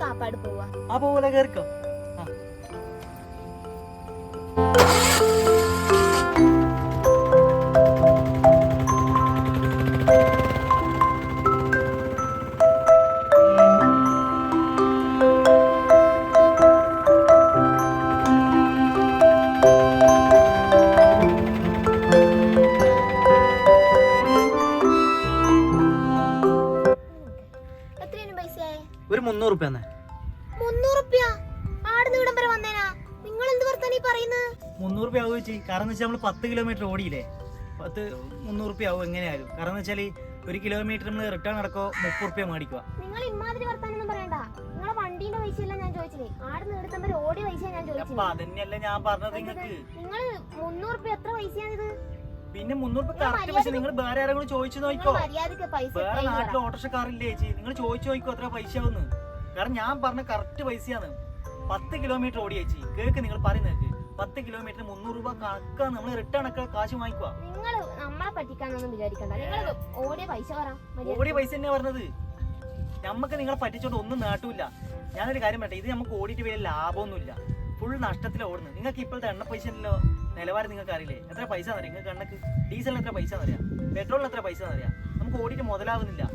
കാപ്പാട് പോവാ. ആ പോവല കേൾക്കാം പൈസ ഒരു മുന്നൂറ് റുപ്യ മുന്നൂറ് റുപ്യ? ആടുന്ന് ഇവിടം വരെ വന്നേനാ? നിങ്ങൾ എന്ത് വർത്താനീ പറയുന്നത് മുന്നൂറ് റുപ്യ ആവും ചേച്ചി കാരണം വെച്ചാൽ നമ്മൾ പത്ത് കിലോമീറ്റർ ഓടിയില്ലേ? പത്ത് മുന്നൂറ് റുപ്യ ആവും എങ്ങനെയായാലും. കാരണം വെച്ചാൽ ഒരു കിലോമീറ്റർ നമ്മൾ റിട്ടേൺ നടക്കോ മുപ്പത് റുപ്യ മേടിക്കുക നിങ്ങൾ ഇമാതിരി വർത്താനൊന്നും പറയണ്ട. നിങ്ങളെ വണ്ടീന്റെ പൈസ എല്ലാം ഞാൻ ചോദിച്ചില്ലേ? ആടുന്ന് ഇവിടം വരെ ഓടിയ പൈസ ഞാൻ അപ്പൊ ചോദിച്ചില്ലേ? അതന്നെയല്ലേ ഞാൻ പറഞ്ഞത് നിങ്ങൾക്ക് നിങ്ങൾ മുന്നൂറ് റുപ്യ എത്ര പൈസയാണിത്? പിന്നെ മുന്നൂറ് കറക്റ്റ് പക്ഷെ നിങ്ങൾ വേറെ ആരെങ്കിലും ചോദിച്ചു നോക്കോ പൈസ വേറെ. നാട്ടിൽ ഓട്ടോറിക്ഷക്കാരില്ലേ ചേച്ചി? നിങ്ങൾ ചോദിച്ചു നോക്കോ എത്ര പൈസ ആവുന്നു കാരണം ഞാൻ പറഞ്ഞ കറക്റ്റ് പൈസയാണ്. പത്ത് കിലോമീറ്റർ ഓടി ചേച്ചി. കേക്ക് നിങ്ങൾ പറയുന്നത് പത്ത് കിലോമീറ്റർ മുന്നൂറ് രൂപ കണക്കാണ് നമ്മൾ റിട്ടേൺ ഒക്കെ കാശ് വാങ്ങിക്കുക നിങ്ങൾ നമ്മളെ പറ്റിക്കാന്നൊന്നും വിചാരിക്കണ്ട. നിങ്ങൾ ഓടിയ പൈസ ഓടിയ പൈസ തന്നെ പറഞ്ഞത്. നമുക്ക് നിങ്ങളെ പറ്റിച്ചോണ്ട് ഒന്നും നേട്ടില്ല. ഞാനൊരു കാര്യം പറയട്ടെ. ഇത് നമുക്ക് ഓടിയിട്ട് വലിയ ലാഭമൊന്നുമില്ല. ഫുൾ നഷ്ടത്തിൽ ഓടുന്നത്. നിങ്ങൾക്ക് ഇപ്പോഴത്തെ എണ്ണ പൈസയിലോ നിലവാരം നിങ്ങൾക്ക് അറിയില്ലേ? എത്ര പൈസ എന്നറിയാം നിങ്ങൾക്ക് കണ്ണക്ക് ഡീസലിന് എത്ര പൈസ എന്നറിയാം പെട്രോളിന് എത്ര പൈസ എന്നറിയാം നമുക്ക് ഓടിയിട്ട് മുതലാവുന്നില്ല.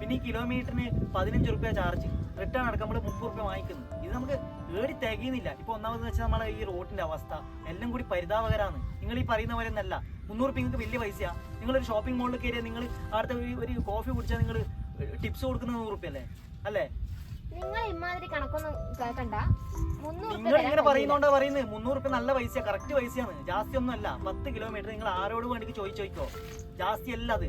പിന്നെ ഈ കിലോമീറ്ററിന് പതിനഞ്ച് റുപ്യ ചാർജ് റിട്ടേൺ അടക്കം നമ്മൾ മുപ്പത് റുപ്യ വാങ്ങിക്കുന്നു. ഇത് നമുക്ക് ഏടി തികയുന്നില്ല. ഇപ്പൊ ഒന്നാമത് വെച്ചാൽ നമ്മളെ ഈ റോഡിന്റെ അവസ്ഥ. എല്ലാം കൂടി പരിതാപകരമാണ് നിങ്ങൾ ഈ പറയുന്ന പോലെ ഒന്നല്ല. മുന്നൂറ് റുപ്യ നിങ്ങൾക്ക് വലിയ പൈസയാ. നിങ്ങൾ ഒരു ഷോപ്പിംഗ് മോളിൽ കയറിയാൽ നിങ്ങൾ അവിടുത്തെ ഒരു- ഒരു കോഫി കുടിച്ചാൽ നിങ്ങൾ ടിപ്സ് കൊടുക്കുന്ന നൂറ് റുപ്യ അല്ലേ? അല്ലേ? നിങ്ങൾ ഇമാതിരി കണക്കൊന്നും കേൾക്കണ്ട. ഇങ്ങനെ. പറയുന്നോണ്ടാ പറയുന്നത് മുന്നൂറ് റുപ്യ നല്ല പൈസ കറക്റ്റ് പൈസയാണ്. ജാസ്തി ഒന്നും അല്ല പത്ത് കിലോമീറ്റർ നിങ്ങൾ ആരോട് വേണ്ടി ചോദിച്ചു ചോദിക്കോ ജാസ്തി അല്ല അത്.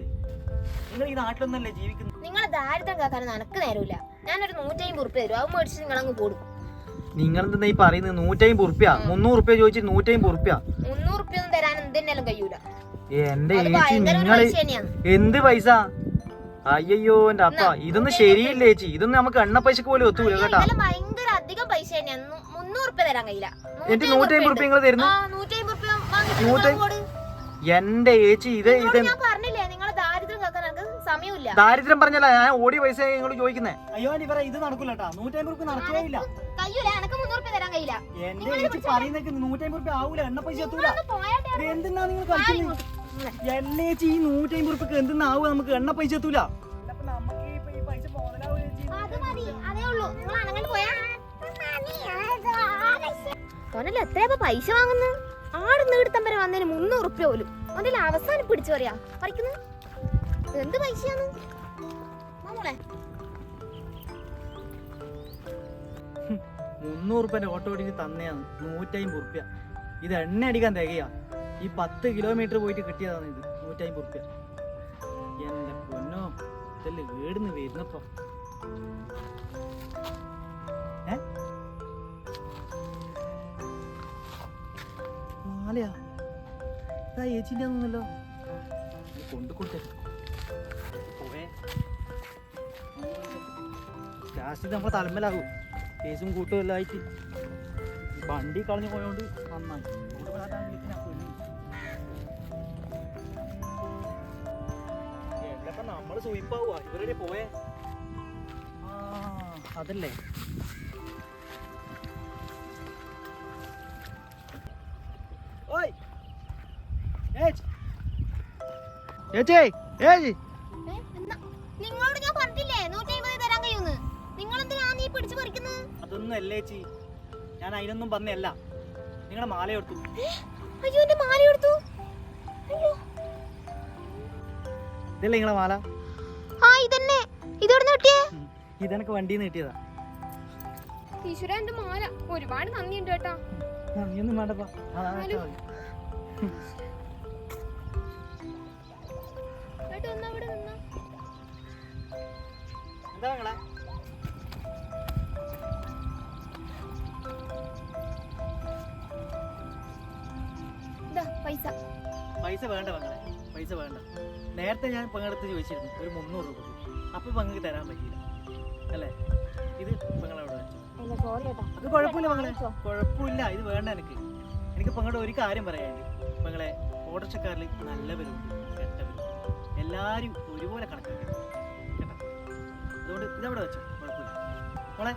നിങ്ങൾ ഈ നാട്ടിലൊന്നല്ലേ ജീവിക്കുന്നത്? നിങ്ങൾ ദാരിദ്ര്യം കേൾക്കാൻ നനക്ക് നേരമില്ല. ഞാനൊരു നൂറ്റമ്പത് റുപ്യ തരും. അത് മേടിച്ച് നിങ്ങൾ അങ്ങ് കൂടും. നിങ്ങൾ എന്താ ഈ പറയുന്നത് നൂറ്റമ്പത് റുപ്യ മുന്നൂറ് റുപ്യ ചോദിച്ചു നൂറ്റമ്പത് റുപ്യ മുന്നൂറ് റുപ്യ ഒന്നും തരാൻ എന്തെന്നാലും കഴിയൂല. എന്റെ ചേച്ചി നിങ്ങൾ എന്ത് പൈസ? അയ്യോ എന്റെ അപ്പ ഇതൊന്നും ശരിയില്ല ചേച്ചി ഇതൊന്നും നമുക്ക് എണ്ണ പൈസക്ക് പോലും ഒത്തുകൂല കേട്ടാ. ഭയങ്കര അധികം പൈസ തരാൻ കഴിയില്ല. എനിക്ക് നൂറ്റമ്പത് റുപ്യ നിങ്ങൾ തരുന്നു? നൂറ്റി-. എന്റെ ചേച്ചി ഇത് ഇത് ഞാൻ പറഞ്ഞില്ലേ നിങ്ങളെ ദാരിദ്ര്യം കേൾക്കാൻ സമയമില്ല. ദാരിദ്ര്യം പറഞ്ഞല്ല ഞാൻ ഓടി പൈസ നിങ്ങൾ ചോദിക്കുന്നേ. അയ്യോ ഇവരെ ഇത് നടക്കൂല കേട്ടാ. നൂറ്റമ്പത് റുപ്യ നടക്കുകയില്ല കഴിയൂല എനക്ക് മുന്നൂറ് ഉറുപ്പ്യ തരാൻ കഴിയില്ല. എന്റെ ചേച്ചി പറയുന്നേക്ക് നൂറ്റമ്പത് റുപ്യ ആവൂല എണ്ണ പൈസ എത്തൂല. ഇത് എന്തിനാ നിങ്ങൾ കളിക്കുന്നത് എന്നെ ചേച്ചി ഈ നൂറ്റമ്പത് റുപ്യക്ക് എന്തിനാവും നമുക്ക്? എണ്ണ പൈസ എത്തൂല. തോന്നല്ലോ മതി. അതേ ഉള്ളൂ. നിങ്ങൾ അനങ്ങോട്ട് പോയാ? തോന്നല്ലേ എത്രയാ പൈസ വാങ്ങുന്നു ആട് നീടുത്തം വരെ വന്നതിന് മുന്നൂറ് ഉറുപ്പ്യ പോലും. അതിൽ അവസാനം പിടിച്ചു പറയാ. പറിക്കുന്നു? എന്ത് പൈസയാണ്? നമ്മളെ മുന്നൂറ് റുപ്യന്റെ ഓട്ടോ ഓടിക്ക് തന്നെയാണ്. നൂറ്റമ്പത് റുപ്യ ഇത് എണ്ണ അടിക്കാൻ തികയാ. ഈ പത്ത് കിലോമീറ്റർ പോയിട്ട് കിട്ടിയതാണ് ഇത്. നൂറ്റമ്പത് റുപ്യ എന്റെ പൊന്നോ ഇതല്ലേ വീടിന്ന് വരുന്നപ്പോ. ഏ? മാലയാ? ഇതാ കൊണ്ടു കൊടുത്തേ. പോവേ ലാസ്റ്റ് നമ്മളെ തലമ്മലാകും. കേസും കൂട്ടും ആയിട്ട്. വണ്ടി കളഞ്ഞു പോയോണ്ട് നന്നായി. നമ്മൾ സൂയിപ്പാവുക ഇവരുടെ പോയേ ആ അതല്ലേ? ഓയ്. ഏച്ചി ഏച്ചി ഏച്ചി ഏ, നിങ്ങളോട് ഞാൻ പറഞ്ഞില്ലേ നൂറ്റി അമ്പത് തരാൻ കഴിയുന്ന് നിങ്ങൾ എന്തിനാ നീ പിടിച്ചു പറിക്കുന്നത് അതൊന്നും അല്ലേ ചേച്ചി. ഞാൻ അതിനൊന്നും പറഞ്ഞല്ല നിങ്ങളുടെ മാല എടുത്തു. അയ്യോ എന്റെ മാല എടുത്തു. അയ്യോ. ഇതല്ലേ നിങ്ങളെ മാല? ഇതെവിടുന്ന് കിട്ടിയേ? ഉം. ഇതെനക്ക് വണ്ടിയിൽ നിന്ന് കിട്ടിയതാ. ഈശ്വര എന്റെ മാല. ഒരുപാട് നന്ദിയുണ്ട് കേട്ടാ. വേണ്ടപ്പാ എന്താ നിങ്ങളെ പൈസ. പൈസ വേണ്ട പെങ്ങളെ പൈസ വേണ്ട. നേരത്തെ ഞാൻ പെങ്ങളടുത്ത് ചോദിച്ചിരുന്നു ഒരു മുന്നൂറ് രൂപ അപ്പൊ പെങ്ങൾക്ക് തരാൻ പറ്റിയില്ല. അല്ലേ? ഇത് പെങ്ങളവിടെ വെച്ചു. കേട്ടാ അത് കുഴപ്പമില്ല പെങ്ങളെ. കുഴപ്പമില്ല ഇത് വേണ്ട എനിക്ക്. എനിക്ക് പെങ്ങളുടെ ഒരു കാര്യം പറയാൻ പെങ്ങളെ ഓട്ടോറിക്ഷക്കാരിൽ നല്ലവരുണ്ട് കെട്ടവരും എല്ലാരും ഒരുപോലെ കണക്കാക്കി. കേട്ടോ? അതുകൊണ്ട് ഇതവിടെ വെച്ചോ? കുഴപ്പമില്ല. മോളെ